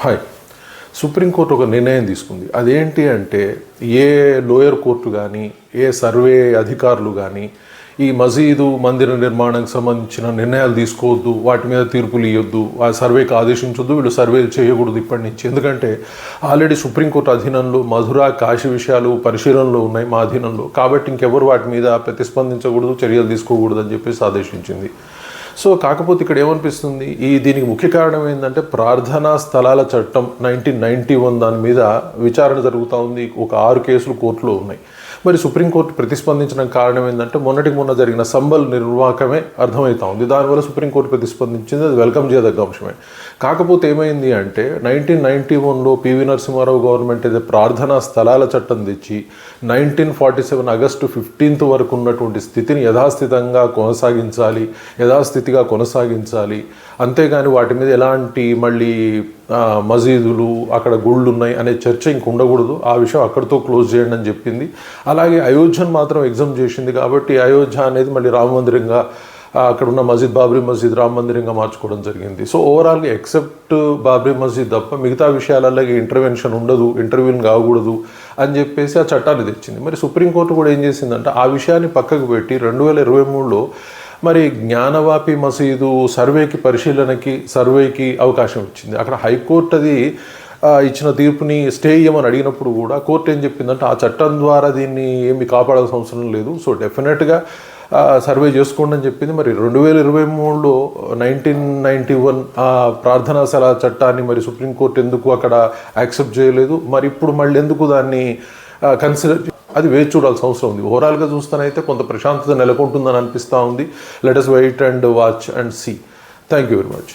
Hi. Supreme court ఒక నిర్ణయం తీసుకుంది. అదేంటి అంటే ఏ లోయర్ కోర్టు కానీ ఏ సర్వే అధికారులు కానీ ఈ మసీదు మందిర నిర్మాణానికి సంబంధించిన నిర్ణయాలు తీసుకోవద్దు వాటి మీద తీర్పులు ఇవ్వద్దు ఆ సర్వేకి ఆదేశించొద్దు వీళ్ళు సర్వేలు చేయకూడదు ఇప్పటి నుంచి. ఎందుకంటే ఆల్రెడీ సుప్రీంకోర్టు అధీనంలో మధుర కాశీ విషయాలు పరిశీలనలో ఉన్నాయి మా అధీనంలో. కాబట్టి ఇంకెవరు వాటి మీద ప్రతిస్పందించకూడదు చర్యలు తీసుకోకూడదు అని చెప్పేసి ఆదేశించింది. సో కాకపోతే ఇక్కడ ఏమనిపిస్తుంది? ఈ దీనికి ముఖ్య కారణం ఏంటంటే ప్రార్థనా స్థలాల చట్టం నైన్టీన్ నైన్టీ వన్ దాని మీద విచారణ జరుగుతూ ఉంది. ఒక ఆరు కేసులు కోర్టులో ఉన్నాయి. మరి సుప్రీంకోర్టు ప్రతిస్పందించిన కారణం ఏంటంటే మొన్నటికి మొన్న జరిగిన సంబల్ నిర్వాహకమే అర్థమవుతా ఉంది. దానివల్ల సుప్రీంకోర్టు ప్రతిస్పందించింది అది వెల్కమ్ చేయదగ్గ అంశమే. కాకపోతే ఏమైంది అంటే నైన్టీన్ నైన్టీ వన్లో పివి నరసింహారావు గవర్నమెంట్ అయితే ప్రార్థనా స్థలాల చట్టం తెచ్చి nineteen forty seven August fifteenth వరకు ఉన్నటువంటి స్థితిని యథాస్థితంగా కొనసాగించాలి యథాస్థితిగా కొనసాగించాలి. అంతేగాని వాటి మీద ఎలాంటి మళ్ళీ మసీదులు అక్కడ గుళ్ళు ఉన్నాయి అనే చర్చ ఇంక ఉండకూడదు ఆ విషయం అక్కడితో క్లోజ్ చేయండి అని చెప్పింది. అలాగే అయోధ్యను మాత్రం ఎగ్జామ్ చేసింది కాబట్టి అయోధ్య అనేది మళ్ళీ రామ మందిరంగా అక్కడ ఉన్న మసీద్ బాబ్రీ మసీద్ రామ మందిరంగా మార్చుకోవడం జరిగింది. సో ఓవరాల్గా ఎక్సెప్ట్ బాబ్రీ మసీద్ తప్ప మిగతా విషయాలలో ఇంటర్వెన్షన్ ఉండదు ఇంటర్వ్యూని కాకూడదు అని చెప్పేసి ఆ చట్టాన్ని తెచ్చింది. మరి సుప్రీంకోర్టు కూడా ఏం చేసిందంటే ఆ విషయాన్ని పక్కకు పెట్టి రెండు వేల ఇరవై మూడులో మరి జ్ఞానవాపి మసీదు సర్వేకి పరిశీలనకి సర్వేకి అవకాశం ఇచ్చింది. అక్కడ హైకోర్టు అది ఇచ్చిన తీర్పుని స్టే ఇవ్వమని అడిగినప్పుడు కూడా కోర్టు ఏం చెప్పిందంటే ఆ చట్టం ద్వారా దీన్ని ఏమి కాపాడాల్సిన అవసరం లేదు. సో డెఫినెట్గా సర్వే చేసుకోండి అని చెప్పింది. మరి రెండు వేల ఇరవై మూడులో నైన్టీన్ నైంటీ వన్ ప్రార్థనా సలహా చట్టాన్ని మరి సుప్రీంకోర్టు ఎందుకు అక్కడ యాక్సెప్ట్ చేయలేదు? మరి ఇప్పుడు మళ్ళీ ఎందుకు దాన్ని కన్సిడర్ అది వేచి చూడాల్సిన అవసరం ఉంది. ఓవరాల్గా చూస్తానైతే కొంత ప్రశాంతత నెలకొంటుందని అనిపిస్తూ ఉంది. Let us wait and watch and see thank you very much